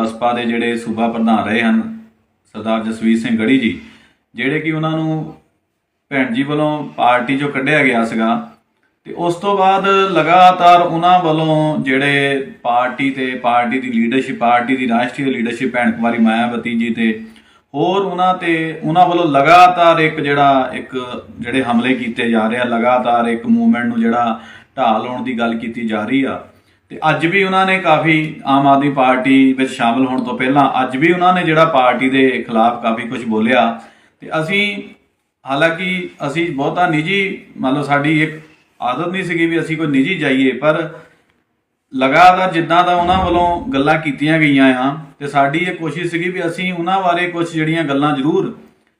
ਬਸਪਾ ਦੇ ਜਿਹੜੇ ਸੂਬਾ ਪ੍ਰਧਾਨ ਰਹੇ ਹਨ, ਸਰਦਾਰ ਜਸਵੀਰ ਸਿੰਘ ਗੜੀ ਜੀ, ਜਿਹੜੇ ਕਿ ਉਹਨਾਂ ਨੂੰ ਭੈਣ ਜੀ ਵੱਲੋਂ ਪਾਰਟੀ ਚੋਂ ਕੱਢਿਆ ਗਿਆ ਸੀਗਾ ਤੇ ਉਸ ਤੋਂ ਬਾਅਦ ਲਗਾਤਾਰ ਉਹਨਾਂ ਵੱਲੋਂ ਜਿਹੜੇ ਪਾਰਟੀ ਤੇ ਪਾਰਟੀ ਦੀ ਲੀਡਰਸ਼ਿਪ ਪਾਰਟੀ ਦੀ ਰਾਸ਼ਟਰੀ ਲੀਡਰਸ਼ਿਪ ਭੈਣ ਕੁਮਾਰੀ ਮਾਇਆਵਤੀ ਜੀ ਤੇ ਹੋਰ ਉਹਨਾਂ ਤੇ ਉਹਨਾਂ ਵੱਲੋਂ ਲਗਾਤਾਰ ਇੱਕ ਜਿਹੜਾ ਇੱਕ ਜਿਹੜੇ ਹਮਲੇ ਕੀਤੇ ਜਾ ਰਹੇ ਆ, ਲਗਾਤਾਰ ਇੱਕ ਮੂਵਮੈਂਟ ਨੂੰ ਜਿਹੜਾ ਢਾਹ ਲਾਉਣ ਦੀ ਗੱਲ ਕੀਤੀ ਜਾ ਰਹੀ ਆ। ਤੇ ਅੱਜ ਵੀ ਉਹਨਾਂ ਨੇ ਕਾਫੀ ਆਮ ਆਦਮੀ ਪਾਰਟੀ ਵਿੱਚ ਸ਼ਾਮਲ ਹੋਣ ਤੋਂ ਪਹਿਲਾਂ ਅੱਜ ਵੀ ਉਹਨਾਂ ਨੇ ਜਿਹੜਾ ਪਾਰਟੀ ਦੇ ਖਿਲਾਫ ਕਾਫੀ ਕੁਝ ਬੋਲਿਆ। ਤੇ ਅਸੀਂ ਹਾਲਾਂਕਿ ਅਸੀਂ ਬਹੁਤਾ ਨਿੱਜੀ, ਮੰਨ ਲਓ ਸਾਡੀ ਇੱਕ ਆਦਤ ਨਹੀਂ ਸੀਗੀ ਵੀ ਅਸੀਂ ਕੋਈ ਨਿੱਜੀ ਜਾਈਏ, ਪਰ ਲਗਾਤਾਰ ਜਿੱਦਾਂ ਦਾ ਉਹਨਾਂ ਵੱਲੋਂ ਗੱਲਾਂ ਕੀਤੀਆਂ ਗਈਆਂ ਆ ਤੇ ਸਾਡੀ ਇਹ ਕੋਸ਼ਿਸ਼ ਸੀਗੀ ਵੀ ਅਸੀਂ ਉਹਨਾਂ ਬਾਰੇ ਕੁਝ ਜਿਹੜੀਆਂ ਗੱਲਾਂ ਜ਼ਰੂਰ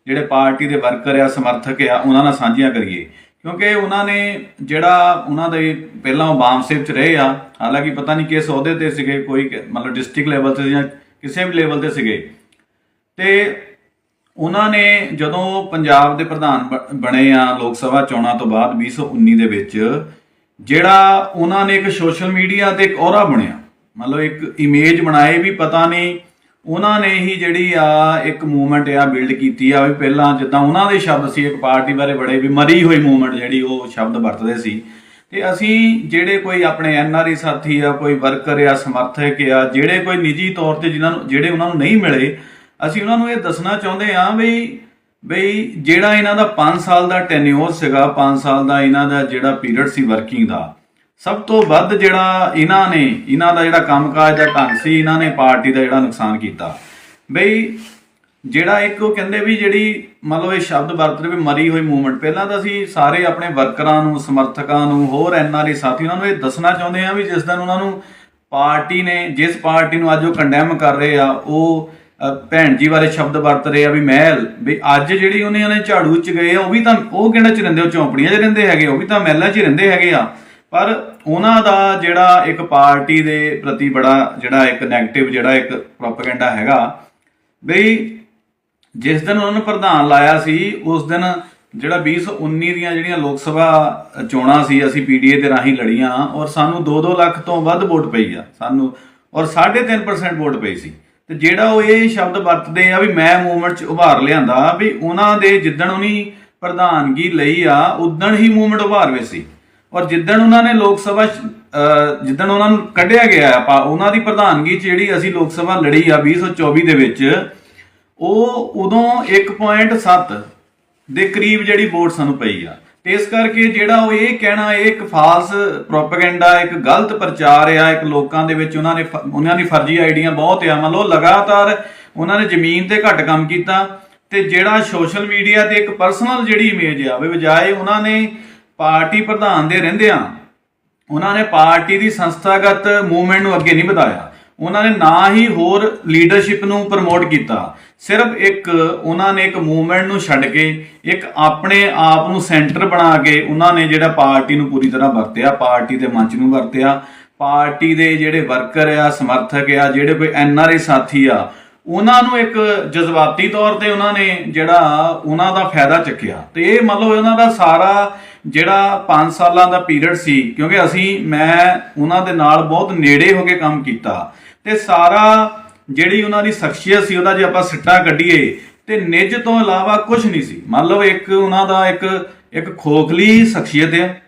ਜਿਹੜੇ ਪਾਰਟੀ ਦੇ ਵਰਕਰ ਆ, ਸਮਰਥਕ ਆ, ਉਹਨਾਂ ਨਾਲ ਸਾਂਝੀਆਂ ਕਰੀਏ। ਕਿਉਂਕਿ ਉਹਨਾਂ ਨੇ ਜਿਹੜਾ ਉਹਨਾਂ ਦੇ ਪਹਿਲਾਂ ਉਹ ਬਾਮ ਚ ਰਹੇ ਆ, ਹਾਲਾਂਕਿ ਪਤਾ ਨਹੀਂ ਕਿਸ ਅਹੁਦੇ ਤੇ ਸੀਗੇ, ਕੋਈ ਕਿ- ਮਤਲਬ ਡਿਸਟ੍ਰਿਕਟ ਲੈਵਲ ਤੇ ਜਾਂ ਕਿਸੇ ਵੀ ਲੈਵਲ ਤੇ ਸੀਗੇ। ਤੇ ਉਹਨਾਂ ਨੇ ਜਦੋਂ ਪੰਜਾਬ ਦੇ ਪ੍ਰਧਾਨ ਬ- ਬਣੇ ਆ ਲੋਕ ਸਭਾ ਚੋਣਾਂ ਤੋਂ ਬਾਅਦ 2019 ਦੇ ਵਿੱਚ, ਜਿਹੜਾ ਉਹਨਾਂ ਨੇ ਇੱਕ ਸੋਸ਼ਲ ਮੀਡੀਆ ਤੇ ਇੱਕ ਔਰਾ ਬਣਿਆ। ਮਤਲਬ ਇੱਕ ਇਮੇਜ ਬਣਾਏ ਵੀ ਪਤਾ ਨਹੀਂ ਉਹਨਾਂ ਨੇ ਹੀ ਜਿਹੜੀ ਆ ਇੱਕ ਮੂਵਮੈਂਟ ਆ ਬਿਲਡ ਕੀਤੀ ਆ ਵੀ ਪਹਿਲਾਂ ਜਿੱਦਾਂ ਉਹਨਾਂ ਦੇ ਸ਼ਬਦ ਸੀ, ਇੱਕ ਪਾਰਟੀ ਬਾਰੇ ਬੜੇ ਵੀ ਮਰੀ ਹੋਈ ਮੂਵਮੈਂਟ ਜਿਹੜੀ ਉਹ ਸ਼ਬਦ ਵਰਤਦੇ ਸੀ। ਤੇ ਅਸੀਂ ਜਿਹੜੇ ਕੋਈ ਆਪਣੇ ਐਨਆਰਈ ਸਾਥੀ ਆ, ਕੋਈ ਵਰਕਰ ਆ, ਸਮਰਥਕ ਆ, ਜਿਹੜੇ ਕੋਈ ਨਿੱਜੀ ਤੌਰ ਤੇ ਜਿਨ੍ਹਾਂ ਨੂੰ, ਜਿਹੜੇ ਉਹਨਾਂ ਨੂੰ ਨਹੀਂ ਮਿਲੇ, ਅਸੀਂ ਉਹਨਾਂ ਨੂੰ ਇਹ ਦੱਸਣਾ ਚਾਹੁੰਦੇ ਆ ਵੀ, ਬਈ ਜਿਹੜਾ ਇਹਨਾਂ ਦਾ 5 ਸਾਲ ਦਾ ਟੈਨਿਓਰ ਸੀਗਾ 5 ਸਾਲ ਦਾ ਇਹਨਾਂ ਦਾ ਜਿਹੜਾ ਪੀਰੀਅਡ ਸੀ ਵਰਕਿੰਗ ਦਾ ਸਭ ਤੋਂ ਵੱਧ ਜਿਹੜਾ ਇਹਨਾਂ ਨੇ, ਇਹਨਾਂ ਦਾ ਜਿਹੜਾ ਕੰਮਕਾਜ ਦਾ ਢੰਗ ਸੀ, ਇਹਨਾਂ ਨੇ ਪਾਰਟੀ ਦਾ ਜਿਹੜਾ ਨੁਕਸਾਨ ਕੀਤਾ। ਬਈ, ਜਿਹੜਾ ਇੱਕ ਉਹ ਕਹਿੰਦੇ ਵੀ ਜਿਹੜੀ ਮਤਲਬ ਇਹ ਸ਼ਬਦ ਵਰਤ ਰਹੇ ਵੀ ਮਰੀ ਹੋਈ ਮੂਵਮੈਂਟ, ਪਹਿਲਾਂ ਤਾਂ ਅਸੀਂ ਸਾਰੇ ਆਪਣੇ ਵਰਕਰਾਂ ਨੂੰ, ਸਮਰਥਕਾਂ ਨੂੰ, ਹੋਰ ਐਨਆਰਏ ਸਾਥੀ ਉਹਨਾਂ ਨੂੰ ਇਹ ਦੱਸਣਾ ਚਾਹੁੰਦੇ ਆ ਵੀ ਜਿਸ ਦਿਨ ਉਹਨਾਂ ਨੂੰ ਪਾਰਟੀ ਨੇ, ਜਿਸ ਪਾਰਟੀ ਨੂੰ ਅੱਜ ਉਹ ਕੰਡੈਮ ਕਰ ਰਹੇ ਆ, ਉਹ ਭੈਣ ਜੀ ਬਾਰੇ ਸ਼ਬਦ ਵਰਤ ਰਹੇ ਆ ਵੀ ਮਹਿਲ, ਵੀ ਅੱਜ ਜਿਹੜੀ ਉਹਨਾਂ ਨੇ ਝਾੜੂ ਚ ਗਏ ਆ, ਉਹ ਵੀ ਤਾਂ, ਉਹ ਕਿਹੜਾ ਚ ਰਹਿੰਦੇ ਉਹ ਚੌਂਪੜੀਆਂ 'ਚ ਰਹਿੰਦੇ ਹੈਗੇ ਉਹ ਵੀ ਤਾਂ ਮਹਿਲਾਂ 'ਚ ਹੀ ਰਹਿੰਦੇ ਹੈਗੇ ਆ। ਪਰ ਉਹਨਾਂ ਦਾ ਜਿਹੜਾ ਇੱਕ ਪਾਰਟੀ ਦੇ ਪ੍ਰਤੀ ਬੜਾ ਜਿਹੜਾ ਇੱਕ 네ਗੇਟਿਵ ਜਿਹੜਾ ਇੱਕ ਪ੍ਰੋਪਗੈਂਡਾ ਹੈਗਾ, ਬਈ ਜਿਸ ਦਿਨ ਉਹਨਾਂ ਨੂੰ ਪ੍ਰਧਾਨ ਲਾਇਆ ਸੀ, ਉਸ ਦਿਨ ਜਿਹੜਾ 2019 ਦੀਆਂ ਜਿਹੜੀਆਂ ਲੋਕ ਸਭਾ ਚੋਣਾਂ ਸੀ, ਅਸੀਂ ਪੀਡੀਏ ਦੇ ਰਾਹੀਂ ਲੜੀਆਂ ਔਰ ਸਾਨੂੰ 2-2 ਲੱਖ ਤੋਂ ਵੱਧ ਵੋਟ ਪਈ ਆ, ਸਾਨੂੰ ਔਰ 3.5% ਵੋਟ ਪਈ ਸੀ। ਤੇ ਜਿਹੜਾ ਉਹ ਇਹ ਸ਼ਬਦ ਵਰਤਦੇ ਆ ਵੀ ਮੈਂ ਮੂਵਮੈਂਟ ਚ ਉਭਾਰ ਲਿਆਂਦਾ, ਵੀ ਉਹਨਾਂ ਦੇ ਜਿੱਦਣ ਉਹਨੀ ਪ੍ਰਧਾਨਗੀ ਲਈ ਆ, ਉਦਣ ਹੀ ਮੂਵਮੈਂਟ ਉਭਾਰ ਵੇ ਸੀ। ਔਰ ਜਿੱਦਣ ਉਹਨਾਂ ਨੇ ਲੋਕ ਸਭਾ ਜਿੱਦਣ ਉਹਨਾਂ ਨੂੰ ਕੱਢਿਆ ਗਿਆ, ਆਪਾਂ ਉਹਨਾਂ ਦੀ ਪ੍ਰਧਾਨਗੀ ਚ ਜਿਹੜੀ ਅਸੀਂ ਲੋਕ ਸਭਾ ਲੜੀ ਆ 2024 ਦੇ ਵਿੱਚ, ਉਹ ਉਦੋਂ 1.7 ਦੇ ਕਰੀਬ ਜਿਹੜੀ ਵੋਟ ਸਾਨੂੰ ਪਈ ਆ। ਤੇ ਇਸ ਕਰਕੇ ਜਿਹੜਾ ਉਹ ਇਹ ਕਹਿਣਾ, ਇਹ ਇੱਕ ਫਾਲਸ ਪ੍ਰੋਪਗੈਂਡਾ, ਇੱਕ ਗਲਤ ਪ੍ਰਚਾਰ ਆ, ਇੱਕ ਲੋਕਾਂ ਦੇ ਵਿੱਚ ਉਹਨਾਂ ਨੇ ਫ- ਉਹਨਾਂ ਦੀ ਫਰਜ਼ੀ ਆਈਡੀਆਂ ਬਹੁਤ ਆ। ਮੰਨ ਲਓ ਲਗਾਤਾਰ ਉਹਨਾਂ ਨੇ ਜ਼ਮੀਨ ਤੇ ਘੱਟ ਕੰਮ ਕੀਤਾ ਤੇ ਜਿਹੜਾ ਸੋਸ਼ਲ ਮੀਡੀਆ ਤੇ ਇੱਕ ਪਰਸਨਲ ਜਿਹੜੀ ਇਮੇਜ ਆ ਵੀ ਬਜਾਏ ਉਹਨਾਂ ਨੇ ਪਾਰਟੀ ਪ੍ਰਧਾਨ ਦੇ ਰਹਿੰਦਿਆਂ ਉਹਨਾਂ ਨੇ ਪਾਰਟੀ ਦੀ ਸੰਸਥਾਗਤ ਮੂਵਮੈਂਟ ਨੂੰ ਅੱਗੇ ਨਹੀਂ ਵਧਾਇਆ। ਉਹਨਾਂ ਨੇ ਨਾ ਹੀ ਹੋਰ ਲੀਡਰਸ਼ਿਪ ਨੂੰ ਪ੍ਰਮੋਟ ਕੀਤਾ। ਸਿਰਫ ਇੱਕ, ਉਹਨਾਂ ਨੇ ਇੱਕ ਮੂਵਮੈਂਟ ਨੂੰ ਛੱਡ ਕੇ, ਇੱਕ ਆਪਣੇ ਆਪ ਨੂੰ ਸੈਂਟਰ ਬਣਾ ਕੇ ਉਹਨਾਂ ਨੇ ਜਿਹੜਾ ਪਾਰਟੀ ਨੂੰ ਪੂਰੀ ਤਰ੍ਹਾਂ ਵਰਤਿਆ, ਪਾਰਟੀ ਦੇ ਮੰਚ ਨੂੰ ਵਰਤਿਆ। ਪਾਰਟੀ ਦੇ ਜਿਹੜੇ ਵਰਕਰ ਆ, ਸਮਰਥਕ ਆ, ਜਿਹੜੇ ਕੋਈ ਐਨਆਰਏ ਸਾਥੀ ਆ, ਉਹਨਾਂ ਨੂੰ ਇੱਕ ਜਜ਼ਬਾਤੀ ਤੌਰ ਤੇ ਉਹਨਾਂ ਨੇ ਜਿਹੜਾ ਉਹਨਾਂ ਦਾ ਫਾਇਦਾ ਚੱਕਿਆ। ਤੇ ਇਹ ਮਤਲਬ ਉਹਨਾਂ ਦਾ ਸਾਰਾ ਜਿਹੜਾ 5 ਸਾਲਾਂ ਦਾ ਪੀਰੀਅਡ ਸੀ ਕਿਉਂਕਿ ਅਸੀਂ ਮੈਂ ਉਹਨਾਂ ਦੇ ਨਾਲ ਬਹੁਤ ਨੇੜੇ ਹੋ ਕੇ ਕੰਮ ਕੀਤਾ। ਤੇ ਸਾਰਾ ਜਿਹੜੀ ਉਹਨਾਂ ਦੀ ਸ਼ਖਸੀਅਤ ਸੀ ਉਹਦਾ ਜੇ ਆਪਾਂ ਸਿੱਟਾ ਕੱਢੀਏ ਤੇ ਨਿੱਜ ਤੋਂ ਇਲਾਵਾ ਕੁਝ ਨਹੀਂ ਸੀ। ਮੰਨ ਲਓ ਇੱਕ ਉਹਨਾਂ ਦਾ ਇੱਕ ਇੱਕ ਖੋਖਲੀ ਸ਼ਖਸੀਅਤ ਹੈ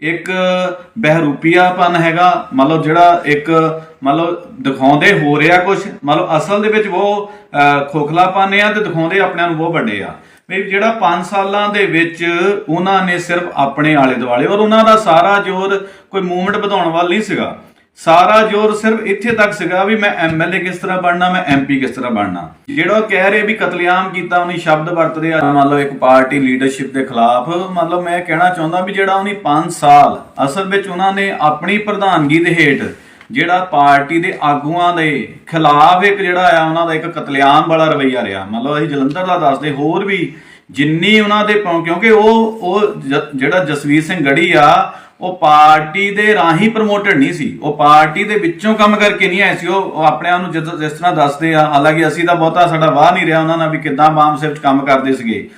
ਇੱਕ ਬਹਿਰੂਪੀਆਪਨ ਹੈਗਾ ਮਤਲਬ ਜਿਹੜਾ ਇੱਕ ਮਤਲਬ ਦਿਖਾਉਂਦੇ ਹੋ ਰਿਹਾ ਕੁਝ ਮਤਲਬ ਅਸਲ ਦੇ ਵਿੱਚ ਉਹ ਅਹ, ਖੋਖਲਾਪਨ ਆ ਤੇ ਦਿਖਾਉਂਦੇ ਆਪਣਿਆਂ ਨੂੰ ਬਹੁਤ ਵੱਡੇ ਆ। ਵੀ ਜਿਹੜਾ 5 ਸਾਲਾਂ ਦੇ ਵਿੱਚ ਉਹਨਾਂ ਨੇ ਸਿਰਫ ਆਪਣੇ ਆਲੇ ਦੁਆਲੇ, ਔਰ ਉਹਨਾਂ ਦਾ ਸਾਰਾ ਜ਼ੋਰ ਕੋਈ ਮੂਵਮੈਂਟ ਵਧਾਉਣ ਵੱਲ ਨਹੀਂ ਸੀਗਾ। ਸਾਰਾ ਜ਼ੋਰ ਸਿਰਫ ਇੱਥੇ ਤੱਕ ਸੀਗਾ ਵੀ ਮੈਂ ਐਮਐਲਏ ਕਿਸ ਤਰ੍ਹਾਂ ਬਣਨਾ, ਮੈਂ ਐਮਪੀ ਕਿਸ ਤਰ੍ਹਾਂ ਬਣਨਾ। ਜਿਹੜਾ ਉਹ ਕਹਿ ਰਹੇ ਵੀ ਕਤਲੇਆਮ ਕੀਤਾ, ਉਹਨੇ ਸ਼ਬਦ ਵਰਤਦੇ ਆ। ਮੰਨ ਲਓ ਇੱਕ ਪਾਰਟੀ ਲੀਡਰਸ਼ਿਪ ਦੇ ਖਿਲਾਫ ਮਤਲਬ ਮੈਂ ਕਹਿਣਾ ਚਾਹੁੰਦਾ ਵੀ ਜਿਹੜਾ ਉਹਨੇ 5 ਸਾਲ ਅਸਲ ਵਿੱਚ ਉਹਨਾਂ ਨੇ ਆਪਣੀ ਪ੍ਰਧਾਨਗੀ ਦੇ ਹੇਠ ਜਿਹੜਾ ਪਾਰਟੀ ਦੇ ਆਗੂਆਂ ਦੇ ਖਿਲਾਫ ਇੱਕ ਜਿਹੜਾ ਆ ਉਹਨਾਂ ਦਾ ਇੱਕ ਕਤਲੇਆਮ ਵਾਲਾ ਰਵੱਈਆ ਰਿਹਾ। ਮਤਲਬ ਅਸੀਂ ਜਲੰਧਰ ਦਾ ਦੱਸਦੇ, ਹੋਰ ਵੀ ਜਿੰਨੀ ਉਹਨਾਂ ਦੇ ਕਿਉਂਕਿ ਉਹ ਉਹ ਜ- ਜਿਹੜਾ ਜਸਵੀਰ ਸਿੰਘ ਗੜੀ ਆ, ਉਹ ਪਾਰਟੀ ਦੇ ਰਾਹੀਂ ਪ੍ਰਮੋਟਡ ਨਹੀਂ ਸੀ। ਉਹ ਪਾਰਟੀ ਦੇ ਵਿੱਚੋਂ ਕੰਮ ਕਰਕੇ ਨਹੀਂ ਆਏ ਸੀ। ਉਹ ਆਪਣੇ ਆਪ ਨੂੰ ਜਿਸ ਜਿਸ ਤਰ੍ਹਾਂ ਦੱਸਦੇ ਆ, ਹਾਲਾਂਕਿ ਅਸੀਂ ਤਾਂ ਬਹੁਤਾ ਸਾਡਾ ਵਾਹ ਨਹੀਂ ਰਿਹਾ ਉਹਨਾਂ ਨਾਲ ਵੀ ਕਿੱਦਾਂ ਬਾਮ ਸੇਵ ਚ ਕੰਮ ਕਰਦੇ ਸੀਗੇ।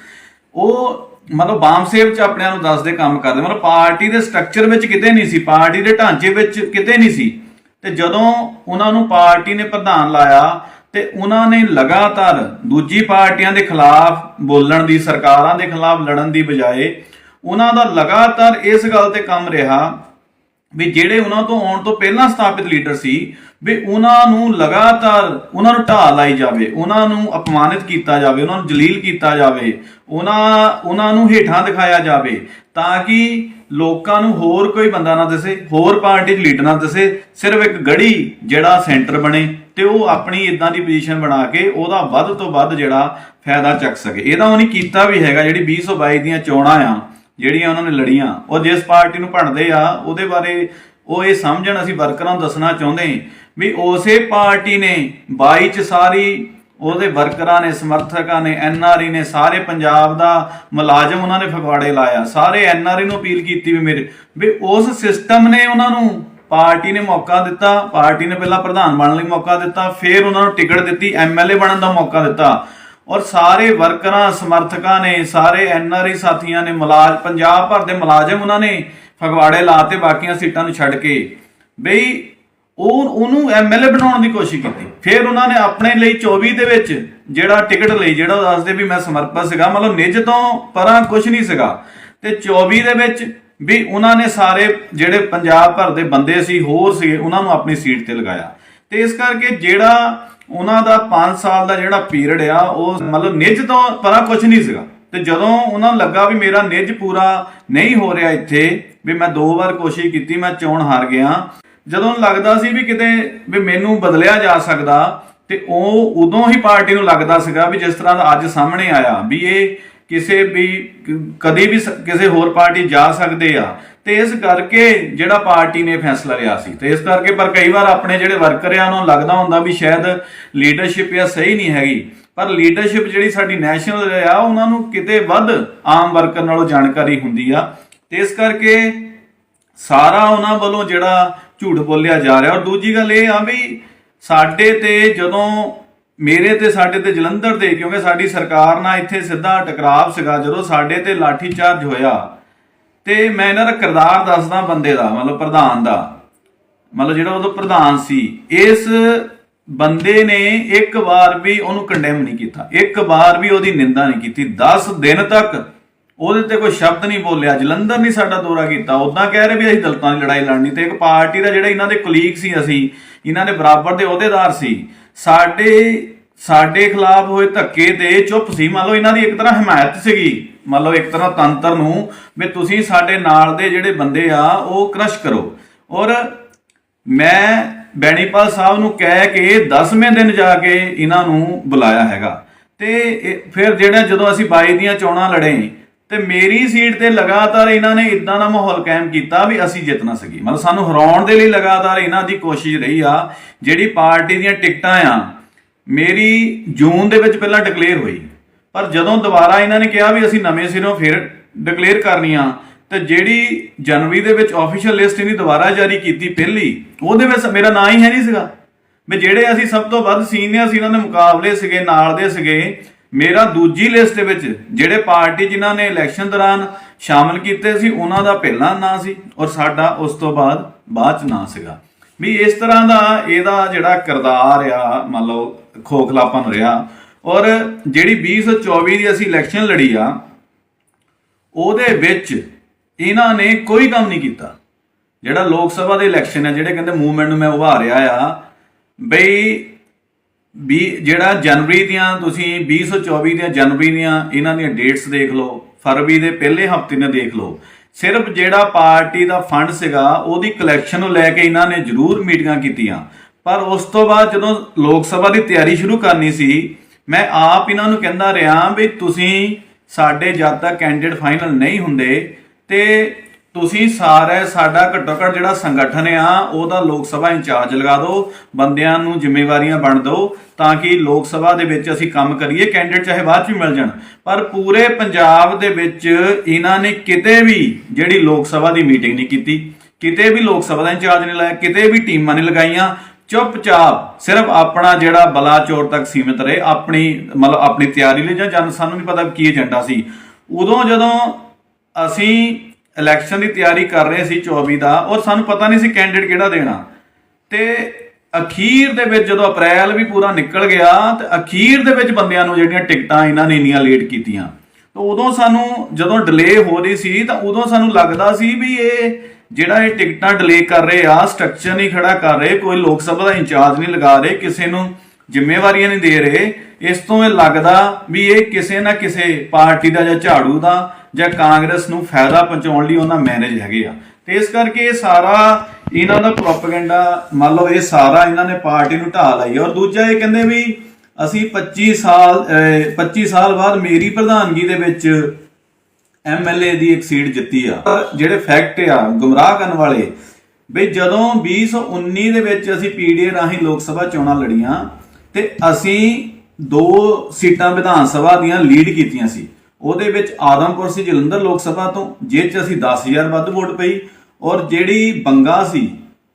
ਉਹ ਮਤਲਬ ਬਾਮ ਸੇਵ ਚ ਆਪਣੇ ਆਪ ਨੂੰ ਦੱਸਦੇ ਕੰਮ ਕਰਦੇ। ਮਤਲਬ ਪਾਰਟੀ ਦੇ ਸਟਰਕਚਰ ਵਿੱਚ ਕਿਤੇ ਨਹੀਂ ਸੀ, ਪਾਰਟੀ ਦੇ ਢਾਂਚੇ ਵਿੱਚ ਕਿਤੇ ਨਹੀਂ ਸੀ। ਤੇ ਜਦੋਂ ਉਹਨਾਂ ਨੂੰ ਪਾਰਟੀ ਨੇ ਪ੍ਰਧਾਨ ਲਾਇਆ ਤੇ ਉਹਨਾਂ ਨੇ ਲਗਾਤਾਰ ਦੂਜੀ ਪਾਰਟੀਆਂ ਦੇ ਖਿਲਾਫ ਬੋਲਣ ਦੀ, ਸਰਕਾਰਾਂ ਦੇ ਖਿਲਾਫ ਲੜਨ ਦੀ ਬਜਾਏ ਉਹਨਾਂ ਦਾ ਲਗਾਤਾਰ ਇਸ ਗੱਲ ਤੇ ਕੰਮ ਰਿਹਾ ਵੀ ਜਿਹੜੇ ਉਹਨਾਂ ਤੋਂ ਆਉਣ ਤੋਂ ਪਹਿਲਾਂ ਸਥਾਪਿਤ ਲੀਡਰ ਸੀ, ਵੀ ਉਹਨਾਂ ਨੂੰ ਲਗਾਤਾਰ ਉਹਨਾਂ ਨੂੰ ਢਾਹ ਲਾਈ ਜਾਵੇ, ਉਹਨਾਂ ਨੂੰ ਅਪਮਾਨਿਤ ਕੀਤਾ ਜਾਵੇ, ਉਹਨਾਂ ਨੂੰ ਜਲੀਲ ਕੀਤਾ ਜਾਵੇ, ਉਹਨਾਂ ਉਹਨਾਂ ਨੂੰ ਹੇਠਾਂ ਦਿਖਾਇਆ ਜਾਵੇ, ਤਾਂ ਕਿ ਲੋਕਾਂ ਨੂੰ ਹੋਰ ਕੋਈ ਬੰਦਾ ਨਾ ਦਿਸੇ, ਹੋਰ ਪਾਰਟੀ ਦੇ ਲੀਡਰ ਨਾ ਦਿਸੇ, ਸਿਰਫ ਇੱਕ ਗੜੀ ਜਿਹੜਾ ਸੈਂਟਰ ਬਣੇ ਤੇ ਉਹ ਆਪਣੀ ਇਦਾਂ ਦੀ ਪੋਜੀਸ਼ਨ ਬਣਾ ਕੇ ਉਹਦਾ ਵੱਧ ਤੋਂ ਵੱਧ ਜਿਹੜਾ ਫਾਇਦਾ ਚੱਕ ਸਕੇ। ਇਹਦਾ ਉਹਨੇ ਕੀਤਾ ਵੀ ਹੈਗਾ ਜਿਹੜੀ 2022 ਦੀਆਂ ਚੋਣਾਂ ਆ ਜਿਹੜੀਆਂ ਉਹਨਾਂ ਨੇ ਲੜੀਆਂ, ਉਹ ਜਿਸ ਪਾਰਟੀ ਨੂੰ ਭੰਡਦੇ ਆ, ਉਹਦੇ ਬਾਰੇ ਉਹ ਇਹ ਸਮਝਣ, ਅਸੀਂ ਵਰਕਰਾਂ ਨੂੰ ਦੱਸਣਾ ਚਾਹੁੰਦੇ ਵੀ ਉਸੇ ਪਾਰਟੀ ਨੇ 22 ਚ ਸਾਰੀ ਉਹਦੇ ਵਰਕਰਾਂ ਨੇ, ਸਮਰਥਕਾਂ ਨੇ ਐਨਆਰਈ ਨੇ ਸਾਰੇ ਪੰਜਾਬ ਦਾ ਮੁਲਾਜ਼ਮ ਉਹਨਾਂ ਨੇ ਫਗਵਾੜੇ ਲਾਇਆ। ਸਾਰੇ ਐਨਆਰਈ ਨੂੰ ਅਪੀਲ ਕੀਤੀ ਵੀ ਮੇਰੇ ਵੀ ਉਸ ਸਿਸਟਮ ਨੇ ਉਹਨਾਂ ਨੂੰ ਪਾਰਟੀ ਨੇ ਮੌਕਾ ਦਿੱਤਾ, ਪਾਰਟੀ ਨੇ ਪਹਿਲਾਂ ਪ੍ਰਧਾਨ ਬਣਨ ਲਈ ਮੌਕਾ ਦਿੱਤਾ, ਫਿਰ ਉਹਨਾਂ ਨੂੰ ਟਿਕਟ ਦਿੱਤੀ ਐਮਐਲਏ ਬਣਨ ਦਾ ਮੌਕਾ ਦਿੱਤਾ। ਔਰ ਸਾਰੇ ਵਰਕਰਾਂ, ਸਮਰਥਕਾਂ ਨੇ, ਸਾਰੇ ਐਨਆਰਆਈ ਸਾਥੀਆਂ ਨੇ ਮੁਲਾਜ਼ ਪੰਜਾਬ ਭਰ ਦੇ ਮੁਲਾਜ਼ਮ ਉਹਨਾਂ ਨੇ ਫਗਵਾੜੇ ਲਾਤੇ ਬਾਕੀਆਂ ਸੀਟਾਂ ਨੂੰ ਛੱਡ ਕੇ ਬਈ ਉਹ, ਉਹਨੂੰ ਐਮਐਲਏ ਬਣਾਉਣ ਦੀ ਕੋਸ਼ਿਸ਼ ਕੀਤੀ। ਫਿਰ ਉਹਨਾਂ ਨੇ ਆਪਣੇ ਲਈ 24 ਦੇ ਵਿੱਚ ਜਿਹੜਾ ਟਿਕਟ ਲਈ, ਜਿਹੜਾ ਉਹ ਦੱਸਦੇ ਵੀ ਮੈਂ ਸਮਰਪਿਤ ਸੀਗਾ, ਮਤਲਬ ਨਿੱਜ ਤੋਂ ਪਰਾਂ ਕੁਝ ਨਹੀਂ ਸੀਗਾ। ਤੇ 24 ਦੇ ਵਿੱਚ ਵੀ ਉਹਨਾਂ ਨੇ ਸਾਰੇ ਜਿਹੜੇ ਪੰਜਾਬ ਭਰ ਦੇ ਬੰਦੇ ਸੀ, ਹੋਰ ਸੀਗੇ, ਉਹਨਾਂ ਨੂੰ ਆਪਣੀ ਸੀਟ ਤੇ ਲਗਾਇਆ। ਤੇ ਇਸ ਕਰਕੇ ਜਿਹੜਾ ਉਹਨਾਂ ਦਾ 5 ਸਾਲ ਦਾ ਜਿਹੜਾ ਪੀਰੀਅਡ ਆ, ਉਹ ਮਤਲਬ ਨਿੱਜ ਤੋਂ ਪਰਾਂ ਕੁਝ ਨਹੀਂ ਸੀਗਾ। ਤੇ ਜਦੋਂ ਉਹਨਾਂ ਨੂੰ ਲੱਗਾ ਵੀ ਮੇਰਾ ਨਿੱਜ ਪੂਰਾ ਨਹੀਂ ਹੋ ਰਿਹਾ ਇੱਥੇ, ਵੀ ਮੈਂ ਦੋ ਵਾਰ ਕੋਸ਼ਿਸ਼ ਕੀਤੀ, ਮੈਂ ਚੋਣ ਹਾਰ ਗਿਆ, ਜਦੋਂ ਲੱਗਦਾ ਸੀ ਵੀ ਕਿਤੇ, ਵੀ ਮੈਨੂੰ ਬਦਲਿਆ ਜਾ ਸਕਦਾ, ਤੇ ਉਹ ਉਦੋਂ ਹੀ ਪਾਰਟੀ ਨੂੰ ਲੱਗਦਾ ਸੀਗਾ ਵੀ ਜਿਸ ਤਰ੍ਹਾਂ ਦਾ ਅੱਜ ਸਾਹਮਣੇ ਆਇਆ, ਵੀ ਇਹ ਕਿਸੇ ਵੀ, ਕਦੇ ਵੀ ਸ- ਕਿਸੇ ਹੋਰ ਪਾਰਟੀ ਜਾ ਸਕਦੇ ਆ, ਤੇ ਇਸ ਕਰਕੇ ਜਿਹੜਾ ਪਾਰਟੀ ਨੇ ਫੈਸਲਾ ਲਿਆ ਸੀ, ਤੇ ਇਸ ਕਰਕੇ ਪਰ ਕਈ ਵਾਰ ਆਪਣੇ ਜਿਹੜੇ ਵਰਕਰ ਆ ਉਹਨਾਂ ਨੂੰ ਲੱਗਦਾ ਹੁੰਦਾ ਵੀ ਸ਼ਾਇਦ ਲੀਡਰਸ਼ਿਪ ਆ ਸਹੀ ਨਹੀਂ ਹੈਗੀ, ਪਰ ਲੀਡਰਸ਼ਿਪ ਜਿਹੜੀ ਸਾਡੀ ਨੈਸ਼ਨਲ ਆ, ਉਹਨਾਂ ਨੂੰ ਕਿਤੇ ਵੱਧ ਆਮ ਵਰਕਰ ਨਾਲੋਂ ਜਾਣਕਾਰੀ ਹੁੰਦੀ ਆ, ਤੇ ਇਸ ਕਰਕੇ ਸਾਰਾ ਉਹਨਾਂ ਵੱਲੋਂ ਜਿਹੜਾ ਝੂਠ ਬੋਲਿਆ ਜਾ ਰਿਹਾ, ਔਰ ਦੂਜੀ ਗੱਲ ਇਹ ਆ ਵੀ ਸਾਡੇ ਤੇ ਜਦੋਂ ਮੇਰੇ ਤੇ ਸਾਡੇ ਤੇ ਜਲੰਧਰ ਦੇ ਕਿਉਂਕਿ ਸਾਡੀ ਸਰਕਾਰ ਨਾਲ ਇੱਥੇ ਸਿੱਧਾ ਟਕਰਾਵ ਸੀਗਾ, ਜਦੋਂ ਸਾਡੇ ਤੇ ਲਾਠੀ ਚਾਰਜ ਹੋਇਆ। ਤੇ ਮੈਂ ਇਹਨਾਂ ਦਾ ਕਿਰਦਾਰ ਦੱਸਦਾ ਬੰਦੇ ਦਾ, ਮਤਲਬ ਪ੍ਰਧਾਨ ਦਾ। ਮਤਲਬ ਜਿਹੜਾ ਉਦੋਂ ਪ੍ਰਧਾਨ ਸੀ, ਇਸ ਬੰਦੇ ਨੇ ਇੱਕ ਵਾਰ ਵੀ ਉਹਨੂੰ ਕੰਡੈਮ ਨਹੀਂ ਕੀਤਾ। ਇੱਕ ਵਾਰ ਵੀ ਉਹਦੀ ਨਿੰਦਾ ਨਹੀਂ ਕੀਤੀ। 10 ਦਿਨ ਤੱਕ ਉਹਦੇ ਤੇ ਕੋਈ ਸ਼ਬਦ ਨਹੀਂ ਬੋਲਿਆ। ਜਲੰਧਰ ਨਹੀਂ ਸਾਡਾ ਦੌਰਾ ਕੀਤਾ। ਉਦਾਂ ਕਹਿ ਰਹੇ ਵੀ ਅਸੀਂ ਦਲਤਾਂ ਦੀ ਲੜਾਈ ਲੜਨੀ ਤੇ ਇੱਕ ਪਾਰਟੀ ਦਾ ਜਿਹੜਾ ਇਹਨਾਂ ਦੇ ਕੁਲੀਗ ਸੀ ਅਸੀਂ, ਇਹਨਾਂ ਦੇ ਬਰਾਬਰ ਦੇ ਅਹੁਦੇਦਾਰ ਸੀ ਸਾਡੇ ਸਾਡੇ ਖਿਲਾਫ ਹੋਏ ਧੱਕੇ ਤੇ ਚੁੱਪ ਸੀ। ਮੰਨ ਲਓ ਇਹਨਾਂ ਦੀ ਇੱਕ ਤਰ੍ਹਾਂ ਹਮਾਇਤ ਸੀਗੀ। ਮੰਨ ਲਓ ਇੱਕ ਤਰ੍ਹਾਂ ਤੰਤਰ ਨੂੰ ਵੀ ਤੁਸੀਂ ਸਾਡੇ ਨਾਲ ਦੇ ਜਿਹੜੇ ਬੰਦੇ ਆ, ਉਹ ਕ੍ਰਸ਼ ਕਰੋ। ਔਰ ਮੈਂ ਬੈਣੀਪਾਲ ਸਾਹਿਬ ਨੂੰ ਕਹਿ ਕੇ 10ਵੇਂ ਦਿਨ ਜਾ ਕੇ ਇਹਨਾਂ ਨੂੰ ਬੁਲਾਇਆ ਹੈਗਾ। ਤੇ ਫਿਰ ਜਿਹੜਾ ਜਦੋਂ ਅਸੀਂ 22 ਦੀਆਂ ਚੋਣਾਂ ਲੜੇ ਤੇ ਮੇਰੀ ਸੀਟ ਤੇ ਲਗਾਤਾਰ ਇਹਨਾਂ ਨੇ ਇਦਾਂ ਦਾ ਮਾਹੌਲ ਕਾਇਮ ਕੀਤਾ ਵੀ ਅਸੀਂ ਜਿੱਤ ਨਾ ਸਕੀ ਮਤਲਬ ਸਾਨੂੰ ਹਰਾਉਣ ਦੇ ਲਈ ਲਗਾਤਾਰ ਇਹਨਾਂ ਦੀ ਕੋਸ਼ਿਸ਼ ਰਹੀ ਆ, ਜਿਹੜੀ ਪਾਰਟੀ ਦੀਆਂ ਟਿਕਟਾਂ ਆ, ਮੇਰੀ ਜੂਨ ਦੇ ਵਿੱਚ ਪਹਿਲਾਂ ਡਿਕਲੇਅਰ ਹੋਈ। ਪਰ ਜਦੋਂ ਦੁਬਾਰਾ ਇਹਨਾਂ ਨੇ ਕਿਹਾ ਵੀ ਅਸੀਂ ਨਵੇਂ ਸਿਰੋਂ ਫਿਰ ਡਿਕਲੇਅਰ ਕਰਨੀਆਂ, ਤੇ ਜਿਹੜੀ ਜਨਵਰੀ ਦੇ ਵਿੱਚ ਆਫੀਸ਼ੀਅਲ ਲਿਸਟ ਇਹਨੀ ਦੁਬਾਰਾ ਜਾਰੀ ਕੀਤੀ ਪਹਿਲੀ, ਉਹਦੇ ਵਿੱਚ ਮੇਰਾ ਨਾਂ ਹੀ ਹੈ ਨਹੀਂ ਸੀਗਾ। ਵੀ ਜਿਹੜੇ ਅਸੀਂ ਸਭ ਤੋਂ ਵੱਧ ਸੀਨੀਅਰ ਸੀ, ਇਹਨਾਂ ਦੇ ਮੁਕਾਬਲੇ ਸੀਗੇ, ਨਾਲ ਦੇ ਸੀਗੇ ਮੇਰਾ ਦੂਜੀ ਲਿਸਟ ਦੇ ਵਿੱਚ ਜਿਹੜੇ ਪਾਰਟੀ ਜਿਨ੍ਹਾਂ ਨੇ ਇਲੈਕਸ਼ਨ ਦੌਰਾਨ ਸ਼ਾਮਲ ਕੀਤੇ ਸੀ, ਉਹਨਾਂ ਦਾ ਪਹਿਲਾ ਨਾਂ ਸੀ ਔਰ ਸਾਡਾ ਉਸ ਤੋਂ ਬਾਅਦ ਬਾਅਦ ਚ ਨਾਂ ਸੀਗਾ। ਵੀ ਇਸ ਤਰ੍ਹਾਂ ਦਾ ਇਹਦਾ ਜਿਹੜਾ ਕਿਰਦਾਰ ਆ, ਮੰਨ ਲਓ ਖੋਖਲਾਪਨ ਰਿਹਾ ਔਰ ਜਿਹੜੀ 2024 ਦੀ ਅਸੀਂ ਇਲੈਕਸ਼ਨ ਲੜੀ ਆ, ਉਹਦੇ ਵਿੱਚ ਇਹਨਾਂ ਨੇ ਕੋਈ ਕੰਮ ਨਹੀਂ ਕੀਤਾ। ਜਿਹੜਾ ਲੋਕ ਸਭਾ ਦੇ ਇਲੈਕਸ਼ਨ ਹੈ ਜਿਹੜੇ ਕਹਿੰਦੇ ਮੂਵਮੈਂਟ ਨੂੰ ਮੈਂ ਉਭਾਰਿਆ ਆ, ਬਈ ਵੀ ਜਿਹੜਾ ਜਨਵਰੀ ਦੀਆਂ ਤੁਸੀਂ 2024 ਦੀਆਂ ਜਨਵਰੀ ਦੀਆਂ ਇਹਨਾਂ ਦੀਆਂ ਡੇਟਸ ਦੇਖ ਲਓ, ਫਰਵਰੀ ਦੇ ਪਹਿਲੇ ਹਫ਼ਤੇ ਨੇ ਦੇਖ ਲਓ, ਸਿਰਫ ਜਿਹੜਾ ਪਾਰਟੀ ਦਾ ਫੰਡ ਸੀਗਾ, ਉਹਦੀ ਕਲੈਕਸ਼ਨ ਨੂੰ ਲੈ ਕੇ ਇਹਨਾਂ ਨੇ ਜ਼ਰੂਰ ਮੀਟਿੰਗਾਂ ਕੀਤੀਆਂ। ਪਰ ਉਸ ਤੋਂ ਬਾਅਦ ਜਦੋਂ ਲੋਕ ਸਭਾ ਦੀ ਤਿਆਰੀ ਸ਼ੁਰੂ ਕਰਨੀ ਸੀ, ਮੈਂ ਆਪ ਇਹਨਾਂ ਨੂੰ ਕਹਿੰਦਾ ਰਿਹਾ ਵੀ ਤੁਸੀਂ ਸਾਡੇ ਜਦ ਤੱਕ ਕੈਂਡੀਡੇਟ ਫਾਈਨਲ ਨਹੀਂ ਹੁੰਦੇ, ਤੇ ਤੁਸੀਂ ਸਾਰੇ ਸਾਡਾ ਘੱਟੋ ਘੱਟ ਜਿਹੜਾ ਸੰਗਠਨ ਆ, ਉਹਦਾ ਲੋਕ ਸਭਾ ਇੰਚਾਰਜ ਲਗਾ ਦਿਓ, ਬੰਦਿਆਂ ਨੂੰ ਜ਼ਿੰਮੇਵਾਰੀਆਂ ਵੰਡ ਦਿਓ, ਤਾਂ ਕਿ ਲੋਕ ਸਭਾ ਦੇ ਵਿੱਚ ਅਸੀਂ ਕੰਮ ਕਰੀਏ ਕੈਂਡੀਡੇਟ ਚਾਹੇ ਬਾਅਦ ਚ ਵੀ ਮਿਲ ਜਾਣ। ਪਰ ਪੂਰੇ ਪੰਜਾਬ ਦੇ ਵਿੱਚ ਇਹਨਾਂ ਨੇ ਕਿਤੇ ਵੀ ਜਿਹੜੀ ਲੋਕ ਸਭਾ ਦੀ ਮੀਟਿੰਗ ਨਹੀਂ ਕੀਤੀ, ਕਿਤੇ ਵੀ ਲੋਕ ਸਭਾ ਦਾ ਇੰਚਾਰਜ ਨਹੀਂ ਲਾਇਆ, ਕਿਤੇ ਵੀ ਟੀਮਾਂ ਨਹੀਂ ਲਗਾਈਆਂ, ਚੁੱਪਚਾਪ ਸਿਰਫ ਆਪਣਾ ਜਿਹੜਾ ਬਲਾਚੌਰ ਤੱਕ ਸੀਮਿਤ ਰਹੇ, ਆਪਣੀ, ਮਤਲਬ ਆਪਣੀ ਤਿਆਰੀ ਲਈ ਜਾਂ ਜਨ, ਸਾਨੂੰ ਨਹੀਂ ਪਤਾ ਕੀ ਏਜੰਡਾ ਸੀ। ਉਦੋਂ ਜਦੋਂ ਅਸੀਂ ਇਲੈਕਸ਼ਨ ਦੀ ਤਿਆਰੀ ਕਰ ਰਹੇ ਸੀ 24 ਦਾ ਔਰ ਸਾਨੂੰ ਪਤਾ ਨਹੀਂ ਸੀ ਕੈਂਡੀਡੇਟ ਕਿਹੜਾ ਦੇਣਾ। ਤੇ ਅਖੀਰ ਦੇ ਵਿੱਚ ਜਦੋਂ ਅਪ੍ਰੈਲ ਵੀ ਪੂਰਾ ਨਿਕਲ ਗਿਆ, ਤੇ ਅਖੀਰ ਦੇ ਵਿੱਚ ਬੰਦਿਆਂ ਨੂੰ ਜਿਹੜੀਆਂ ਟਿਕਟਾਂ ਇਹਨਾਂ ਨੇ ਇੰਨੀਆਂ ਲੇਟ ਕੀਤੀਆਂ। ਤਾਂ ਉਦੋਂ ਸਾਨੂੰ ਜਦੋਂ ਡਿਲੇ ਹੋ ਰਹੀ ਸੀ, ਤਾਂ ਉਦੋਂ ਸਾਨੂੰ ਲੱਗਦਾ ਸੀ ਵੀ ਇਹ ਜਿਹੜਾ ਇਹ ਟਿਕਟਾਂ ਡਿਲੇ ਕਰ ਰਹੇ ਆ ਸਟਰਕਚਰ ਨਹੀਂ ਖੜਾ ਕਰ ਰਹੇ, ਕੋਈ ਲੋਕ ਸਭਾ ਦਾ ਇੰਚਾਰਜ ਨਹੀਂ ਲਗਾ ਰਹੇ, ਕਿਸੇ ਨੂੰ ਜ਼ਿੰਮੇਵਾਰੀਆਂ ਨਹੀਂ ਦੇ ਰਹੇ। ਇਸ ਤੋਂ ਇਹ ਲੱਗਦਾ ਵੀ ਇਹ ਕਿਸੇ ਨਾ ਕਿਸੇ ਪਾਰਟੀ ਦਾ ਜਾਂ ਝਾੜੂ ਦਾ ਜਾਂ ਕਾਂਗਰਸ ਨੂੰ ਫਾਇਦਾ ਪਹੁੰਚਾਉਣ ਲਈ ਉਹਨਾਂ ਮੈਨੇਜ ਹੈਗੇ ਆ। ਤੇ ਇਸ ਕਰਕੇ ਇਹ ਸਾਰਾ ਇਹਨਾਂ ਦਾ ਪ੍ਰੋਪਗੈਂਡਾ, ਮੰਨ ਲਓ ਇਹ ਸਾਰਾ ਇਹਨਾਂ ਨੇ ਪਾਰਟੀ ਨੂੰ ਢਾਹ ਲਾਈ ਔਰ ਦੂਜਾ ਇਹ ਕਹਿੰਦੇ ਵੀ ਅਸੀਂ 25 ਸਾਲ, ਅਹ 25 ਸਾਲ ਬਾਅਦ ਮੇਰੀ ਪ੍ਰਧਾਨਗੀ ਦੇ ਵਿੱਚ ਐਮਐਲਏ ਦੀ ਇੱਕ ਸੀਟ ਜਿੱਤੀ ਆ। ਪਰ ਜਿਹੜੇ ਫੈਕਟ ਆ, ਗੁੰਮਰਾਹ ਕਰਨ ਵਾਲੇ, ਵੀ ਜਦੋਂ 2019 ਦੇ ਵਿੱਚ ਅਸੀਂ ਪੀਡੀਏ ਰਾਹੀਂ ਲੋਕ ਸਭਾ ਚੋਣਾਂ ਲੜੀਆਂ ਤੇ ਅਸੀਂ ਦੋ ਸੀਟਾਂ ਵਿਧਾਨ ਸਭਾ ਦੀਆਂ ਲੀਡ ਕੀਤੀਆਂ ਸੀ। ਉਹਦੇ ਵਿੱਚ ਆਦਮਪੁਰ ਸੀ, ਜਲੰਧਰ ਲੋਕ ਸਭਾ ਤੋਂ ਜਿਹਦੇ 'ਚ ਅਸੀਂ 10000 ਵੱਧ ਵੋਟ ਪਈ ਔਰ ਜਿਹੜੀ ਬੰਗਾ ਸੀ,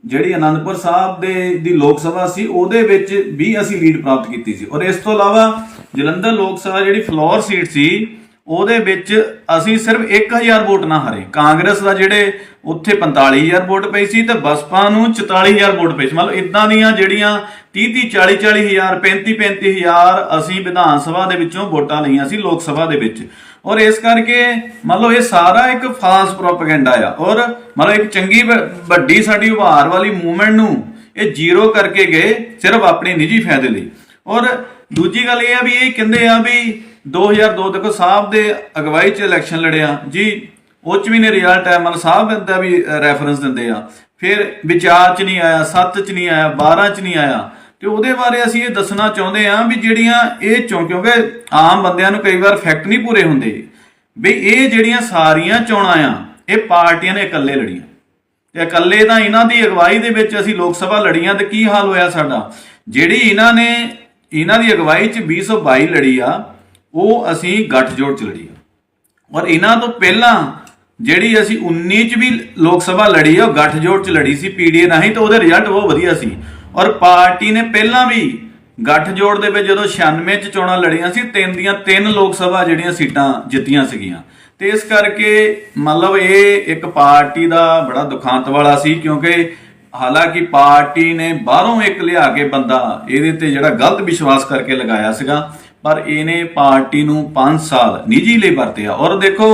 ਜਿਹੜੀ ਅਨੰਦਪੁਰ ਸਾਹਿਬ ਦੇ, ਦੀ ਲੋਕ ਸਭਾ ਸੀ, ਉਹਦੇ ਵਿੱਚ ਵੀ ਅਸੀਂ ਲੀਡ ਪ੍ਰਾਪਤ ਕੀਤੀ ਸੀ। ਔਰ ਇਸ ਤੋਂ ਇਲਾਵਾ ਜਲੰਧਰ ਲੋਕ ਸਭਾ ਜਿਹੜੀ ਫਲੋਰ ਸੀਟ ਸੀ, ਉਹਦੇ ਵਿੱਚ ਅਸੀਂ ਸਿਰਫ 1000 ਵੋਟ ਨਾ ਹਾਰੇ। ਕਾਂਗਰਸ ਦਾ ਜਿਹੜੇ ਉੱਥੇ 45000 ਵੋਟ ਪਈ ਸੀ ਤੇ ਬਸਪਾ ਨੂੰ 44000 ਵੋਟ ਪਈ ਸੀ। ਮਤਲਬ ਇਦਾਂ ਦੀਆਂ ਜਿਹੜੀਆਂ 30 30 40 40000 35 35000 ਅਸੀਂ ਵਿਧਾਨ ਸਭਾ ਦੇ ਵਿੱਚੋਂ ਵੋਟਾਂ ਲਈਆਂ ਸੀ ਲੋਕ ਸਭਾ ਦੇ ਵਿੱਚ। ਔਰ ਇਸ ਕਰਕੇ ਮੰਨ ਲਓ ਇਹ ਸਾਰਾ ਇੱਕ ਫਾਲਸ ਪ੍ਰੋਪਗੈਂਡਾ ਆ। ਔਰ ਮਤਲਬ ਇੱਕ ਚੰਗੀ ਵੱਡੀ ਸਾਡੀ ਉਭਾਰ ਵਾਲੀ ਮੂਵਮੈਂਟ ਨੂੰ ਇਹ ਜ਼ੀਰੋ ਕਰਕੇ ਗਏ ਸਿਰਫ ਆਪਣੇ ਨਿੱਜੀ ਫਾਇਦੇ ਲਈ। ਔਰ ਦੂਜੀ ਗੱਲ ਇਹ ਆ ਵੀ ਇਹ ਕਹਿੰਦੇ ਆ ਵੀ 2002 ਤੱਕ ਸਾਹਿਬ ਦੇ ਅਗਵਾਈ 'ਚ ਇਲੈਕਸ਼ਨ ਲੜਿਆ ਜੀ, ਉਹ 'ਚ ਵੀ ਨੇ ਰਿਜ਼ਲਟ ਹੈ ਮਤਲਬ ਸਾਹਿਬ ਦਾ ਵੀ ਰੈਫਰੈਂਸ ਦਿੰਦੇ ਆ। ਫਿਰ ਵਿਚਾਰ 'ਚ ਨਹੀਂ ਆਇਆ 7 'ਚ ਨਹੀਂ ਆਇਆ 12 'ਚ ਨਹੀਂ ਆਇਆ। ਤੇ ਉਹਦੇ ਬਾਰੇ ਅਸੀਂ ਇਹ ਦੱਸਣਾ ਚਾਹੁੰਦੇ ਹਾਂ ਵੀ ਜਿਹੜੀਆਂ ਇਹ ਚੋਂ ਕਿਉਂਕਿ ਆਮ ਬੰਦਿਆਂ ਨੂੰ ਕਈ ਵਾਰ ਫੈਕਟ ਨਹੀਂ ਪੂਰੇ ਹੁੰਦੇ। ਵੀ ਇਹ ਜਿਹੜੀਆਂ ਸਾਰੀਆਂ ਚੋਣਾਂ ਆ, ਇਹ ਪਾਰਟੀਆਂ ਨੇ ਇਕੱਲੇ ਲੜੀਆਂ। ਤੇ ਇਕੱਲੇ ਤਾਂ ਇਹਨਾਂ ਦੀ ਅਗਵਾਈ ਦੇ ਵਿੱਚ ਅਸੀਂ ਲੋਕ ਸਭਾ ਲੜੀਆਂ ਤੇ ਕੀ ਹਾਲ ਹੋਇਆ ਸਾਡਾ? ਜਿਹੜੀ ਇਹਨਾਂ ਨੇ, ਇਹਨਾਂ ਦੀ ਅਗਵਾਈ 'ਚ 2022 ਲੜੀ ਆ, ਉਹ ਅਸੀਂ ਗੱਠਜੋੜ 'ਚ ਲੜੀ ਆ। ਔਰ ਇਹਨਾਂ ਤੋਂ ਪਹਿਲਾਂ ਜਿਹੜੀ ਅਸੀਂ 19 ਚ ਵੀ ਲੋਕ ਸਭਾ ਲੜੀ ਆ, ਉਹ ਗੱਠਜੋੜ ਚ ਲੜੀ ਸੀ ਪੀਡੀਏ ਰਾਹੀਂ ਤਾਂ ਉਹਦੇ ਰਿਜ਼ਲਟ ਬਹੁਤ ਵਧੀਆ ਸੀ। ਔਰ ਪਾਰਟੀ ਨੇ ਪਹਿਲਾਂ ਵੀ ਗੱਠਜੋੜ ਦੇ ਵਿੱਚ ਜਦੋਂ 96 ਚ ਚੋਣਾਂ ਲੜੀਆਂ ਸੀ, ਤਿੰਨ ਦੀਆਂ ਤਿੰਨ ਲੋਕ ਸਭਾ ਜਿਹੜੀਆਂ ਸੀਟਾਂ ਜਿੱਤੀਆਂ ਸੀਗੀਆਂ। ਤੇ ਇਸ ਕਰਕੇ ਮਤਲਬ ਇਹ ਇੱਕ ਪਾਰਟੀ ਦਾ ਬੜਾ ਦੁਖਾਂਤ ਵਾਲਾ ਸੀ, ਕਿਉਂਕਿ ਹਾਲਾਂਕਿ ਪਾਰਟੀ ਨੇ ਬਾਹਰੋਂ ਇੱਕ ਲਿਆ ਕੇ ਬੰਦਾ ਇਹਦੇ ਤੇ ਜਿਹੜਾ ਗਲਤ ਵਿਸ਼ਵਾਸ ਕਰਕੇ ਲਗਾਇਆ ਸੀਗਾ, ਪਰ ਇਹਨੇ ਪਾਰਟੀ ਨੂੰ 5 ਸਾਲ ਨਿੱਜੀ ਲਈ ਵਰਤਿਆ ਔਰ ਦੇਖੋ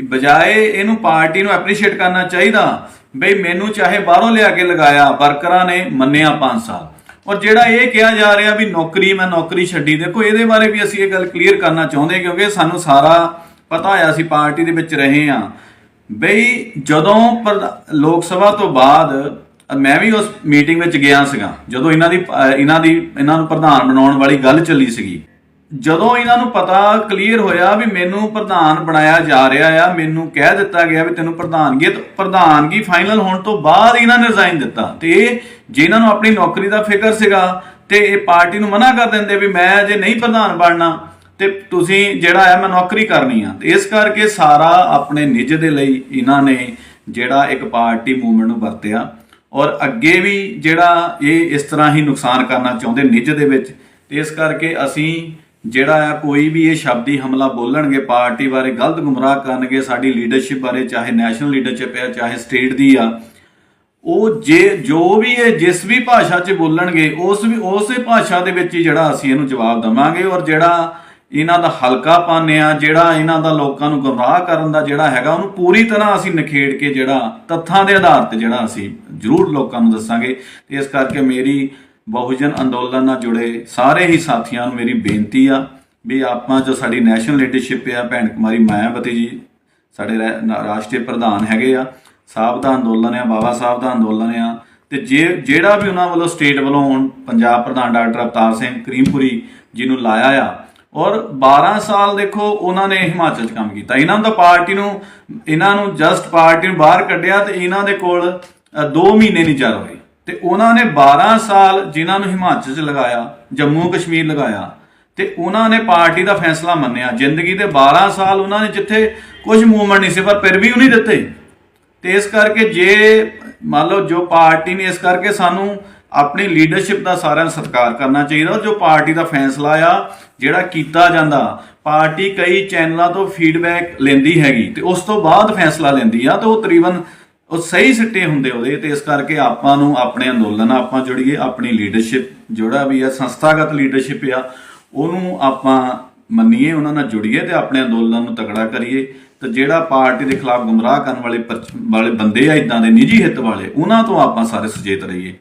ਬਜਾਏ ਇਹਨੂੰ ਪਾਰਟੀ ਨੂੰ ਐਪਰੀਸ਼ੀਏਟ ਕਰਨਾ ਚਾਹੀਦਾ, ਬਈ ਮੈਨੂੰ ਚਾਹੇ ਬਾਹਰੋਂ ਲਿਆ ਕੇ ਲਗਾਇਆ, ਵਰਕਰਾਂ ਨੇ ਮੰਨਿਆ 5 ਸਾਲ। ਔਰ ਜਿਹੜਾ ਇਹ ਕਿਹਾ ਜਾ ਰਿਹਾ ਵੀ ਨੌਕਰੀ, ਮੈਂ ਨੌਕਰੀ ਛੱਡੀ, ਦੇਖੋ ਇਹਦੇ ਬਾਰੇ ਵੀ ਅਸੀਂ ਇਹ ਗੱਲ ਕਲੀਅਰ ਕਰਨਾ ਚਾਹੁੰਦੇ ਕਿਉਂਕਿ ਸਾਨੂੰ ਸਾਰਾ ਪਤਾ ਆ ਅਸੀਂ ਪਾਰਟੀ ਦੇ ਵਿੱਚ ਰਹੇ ਆ ਬਈ ਜਦੋਂ ਪ੍ਰਧ- ਲੋਕ ਸਭਾ ਤੋਂ ਬਾਅਦ, ਮੈਂ ਵੀ ਉਸ ਮੀਟਿੰਗ ਵਿੱਚ ਗਿਆ ਸੀਗਾ, ਜਦੋਂ ਇਹਨਾਂ ਦੀ ਇਹਨਾਂ ਦੀ, ਇਹਨਾਂ ਨੂੰ ਪ੍ਰਧਾਨ ਬਣਾਉਣ ਵਾਲੀ ਗੱਲ ਚੱਲੀ ਸੀਗੀ। ਜਦੋਂ ਇਹਨਾਂ ਨੂੰ ਪਤਾ ਕਲੀਅਰ ਹੋਇਆ ਵੀ ਮੈਨੂੰ ਪ੍ਰਧਾਨ ਬਣਾਇਆ ਜਾ ਰਿਹਾ ਆ, ਮੈਨੂੰ ਕਹਿ ਦਿੱਤਾ ਗਿਆ ਵੀ ਤੈਨੂੰ ਪ੍ਰਧਾਨਗੀ ਪ੍ਰਧਾਨਗੀ ਫਾਈਨਲ ਹੋਣ ਤੋਂ ਬਾਅਦ ਇਹਨਾਂ ਨੇ ਰਿਜ਼ਾਈਨ ਦਿੱਤਾ। ਤੇ ਇਹ ਜੇ ਇਹਨਾਂ ਨੂੰ ਆਪਣੀ ਨੌਕਰੀ ਦਾ ਫਿਕਰ ਸੀਗਾ, ਤੇ ਇਹ ਪਾਰਟੀ ਨੂੰ ਮਨਾ ਕਰ ਦਿੰਦੇ ਵੀ ਮੈਂ ਜੇ ਨਹੀਂ ਪ੍ਰਧਾਨ ਬਣਨਾ, ਤੇ ਤੁਸੀਂ ਜਿਹੜਾ ਹੈ ਮੈਂ ਨੌਕਰੀ ਕਰਨੀ ਆ। ਤੇ ਇਸ ਕਰਕੇ ਸਾਰਾ ਆਪਣੇ ਨਿੱਜ ਦੇ ਲਈ ਇਹਨਾਂ ਨੇ ਜਿਹੜਾ ਇੱਕ ਪਾਰਟੀ ਮੂਵਮੈਂਟ ਨੂੰ ਵਰਤਿਆ। ਔਰ ਅੱਗੇ ਵੀ ਜਿਹੜਾ ਇਹ ਇਸ ਤਰ੍ਹਾਂ ਹੀ ਨੁਕਸਾਨ ਕਰਨਾ ਚਾਹੁੰਦੇ ਨਿੱਜ ਦੇ ਵਿੱਚ, ਤੇ ਇਸ ਕਰਕੇ ਅਸੀਂ ਜਿਹੜਾ ਆ ਕੋਈ ਵੀ ਇਹ ਸ਼ਬਦੀ ਹਮਲਾ ਬੋਲਣਗੇ, ਪਾਰਟੀ ਬਾਰੇ ਗਲਤ ਗੁੰਮਰਾਹ ਕਰਨਗੇ, ਸਾਡੀ ਲੀਡਰਸ਼ਿਪ ਬਾਰੇ, ਚਾਹੇ ਨੈਸ਼ਨਲ ਲੀਡਰਸ਼ਿਪ ਹੈ, ਚਾਹੇ ਸਟੇਟ ਦੀ ਆ, ਉਹ ਜੇ, ਜੋ ਵੀ ਇਹ ਜਿਸ ਵੀ ਭਾਸ਼ਾ 'ਚ ਬੋਲਣਗੇ, ਉਸ ਵੀ, ਉਸੇ ਭਾਸ਼ਾ ਦੇ ਵਿੱਚ ਹੀ ਜਿਹੜਾ ਅਸੀਂ ਇਹਨੂੰ ਜਵਾਬ ਦਵਾਂਗੇ ਔਰ ਜਿਹੜਾ ਇਹਨਾਂ ਦਾ ਹਲਕਾ ਆ, ਜਿਹੜਾ ਇਹਨਾਂ ਦਾ ਲੋਕਾਂ ਨੂੰ ਗੁੰਮਰਾਹ ਕਰਨ ਦਾ ਜਿਹੜਾ ਹੈਗਾ, ਉਹਨੂੰ ਪੂਰੀ ਤਰ੍ਹਾਂ ਅਸੀਂ ਨਿਖੇੜ ਕੇ ਜਿਹੜਾ ਤੱਥਾਂ ਦੇ ਆਧਾਰ ਤੇ ਜਿਹੜਾ ਅਸੀਂ ਜ਼ਰੂਰ ਲੋਕਾਂ ਨੂੰ ਦੱਸਾਂਗੇ। ਤੇ ਇਸ ਕਰਕੇ ਮੇਰੀ ਬਹੁਜਨ ਅੰਦੋਲਨ ਨਾਲ ਜੁੜੇ ਸਾਰੇ ਹੀ ਸਾਥੀਆਂ ਨੂੰ ਮੇਰੀ ਬੇਨਤੀ ਆ ਵੀ ਆਪਾਂ ਜੋ ਸਾਡੀ ਨੈਸ਼ਨਲ ਲੀਡਰਸ਼ਿਪ ਆ, ਭੈਣ ਕੁਮਾਰੀ ਮਾਇਆਵਤੀ ਜੀ, ਸਾਡੇ ਰਾ- ਰਾਸ਼ਟਰੀ ਪ੍ਰਧਾਨ ਹੈਗੇ ਆ ਸਾਹਿਬ ਦਾ ਅੰਦੋਲਨ ਆ, ਬਾਬਾ ਸਾਹਿਬ ਦਾ ਅੰਦੋਲਨ ਆ, ਤੇ ਜੇ, ਜਿਹੜਾ ਵੀ ਉਹਨਾਂ ਵੱਲੋਂ ਸਟੇਟ ਵੱਲੋਂ ਹੁਣ ਪੰਜਾਬ ਪ੍ਰਧਾਨ ਡਾਕਟਰ ਅਵਤਾਰ ਸਿੰਘ ਕਰੀਮਪੁਰੀ ਜੀ ਨੂੰ ਲਾਇਆ ਆ, ਔਰ 12 ਸਾਲ ਦੇਖੋ ਉਹਨਾਂ ਨੇ ਹਿਮਾਚਲ 'ਚ ਕੰਮ ਕੀਤਾ। ਇਹਨਾਂ ਦਾ ਪਾਰਟੀ ਨੂੰ, ਇਹਨਾਂ ਨੂੰ ਜਸਟ ਪਾਰਟੀ ਨੂੰ ਬਾਹਰ ਕੱਢਿਆ ਤੇ ਇਹਨਾਂ ਦੇ ਕੋਲ 2 ਮਹੀਨੇ ਨਹੀਂ ਚੱਲ ਹੋਏ ਤੇ ਉਹਨਾਂ ਨੇ 12 ਸਾਲ ਜਿਨ੍ਹਾਂ ਨੂੰ ਹਿਮਾਚਲ 'ਚ ਲਗਾਇਆ, ਜੰਮੂ ਕਸ਼ਮੀਰ ਲਗਾਇਆ, ਤੇ ਉਹਨਾਂ ਨੇ ਪਾਰਟੀ ਦਾ ਫੈਸਲਾ ਮੰਨਿਆ। ਜ਼ਿੰਦਗੀ ਦੇ 12 ਸਾਲ ਉਹਨਾਂ ਨੇ ਜਿੱਥੇ ਕੁਝ ਮੂਵਮੈਂਟ ਨਹੀਂ ਸੀ, ਪਰ ਫਿਰ ਵੀ ਉਹ ਨਹੀਂ ਦਿੱਤੇ। ਤੇ ਇਸ ਕਰਕੇ ਜੇ ਮੰਨ ਲਓ ਜੋ ਪਾਰਟੀ ਨੇ ਇਸ ਕਰਕੇ ਸਾਨੂੰ ਆਪਣੀ ਲੀਡਰਸ਼ਿਪ ਦਾ ਸਾਰਿਆਂ ਨੂੰ ਸਤਿਕਾਰ ਕਰਨਾ ਚਾਹੀਦਾ, ਜੋ ਪਾਰਟੀ ਦਾ ਫੈਸਲਾ ਆ, ਜਿਹੜਾ ਕੀਤਾ ਜਾਂਦਾ, ਪਾਰਟੀ ਕਈ ਚੈਨਲਾਂ ਤੋਂ ਫੀਡਬੈਕ ਲੈਂਦੀ ਹੈਗੀ, ਤੇ ਉਸ ਤੋਂ ਬਾਅਦ ਫੈਸਲਾ ਲੈਂਦੀ ਆ, ਤੇ ਉਹ ਤਕਰੀਬਨ ਉਹ ਸਹੀ ਸਿੱਟੇ ਹੁੰਦੇ ਉਹਦੇ, ਤੇ ਇਸ ਕਰਕੇ ਆਪਾਂ ਨੂੰ ਆਪਣੇ ਅੰਦੋਲਨ ਨਾਲ ਆਪਾਂ ਜੁੜੀਏ ਆਪਣੀ ਲੀਡਰਸ਼ਿਪ ਜਿਹੜਾ ਵੀ ਆ, ਸੰਸਥਾਗਤ ਲੀਡਰਸ਼ਿਪ ਆ, ਉਹਨੂੰ ਆਪਾਂ ਮੰਨੀਏ, ਉਹਨਾਂ ਨਾਲ ਜੁੜੀਏ ਤੇ ਆਪਣੇ ਅੰਦੋਲਨ ਨੂੰ ਤਕੜਾ ਕਰੀਏ। ਤੇ ਜਿਹੜਾ ਪਾਰਟੀ ਦੇ ਖਿਲਾਫ ਗੁੰਮਰਾਹ ਕਰਨ ਵਾਲੇ ਪਰਚ- ਵਾਲੇ ਬੰਦੇ ਆ ਇਦਾਂ ਦੇ ਨਿੱਜੀ ਹਿੱਤ ਵਾਲੇ, ਉਹਨਾਂ ਤੋਂ ਆਪਾਂ ਸਾਰੇ ਸੁਚੇਤ ਰਹੀਏ।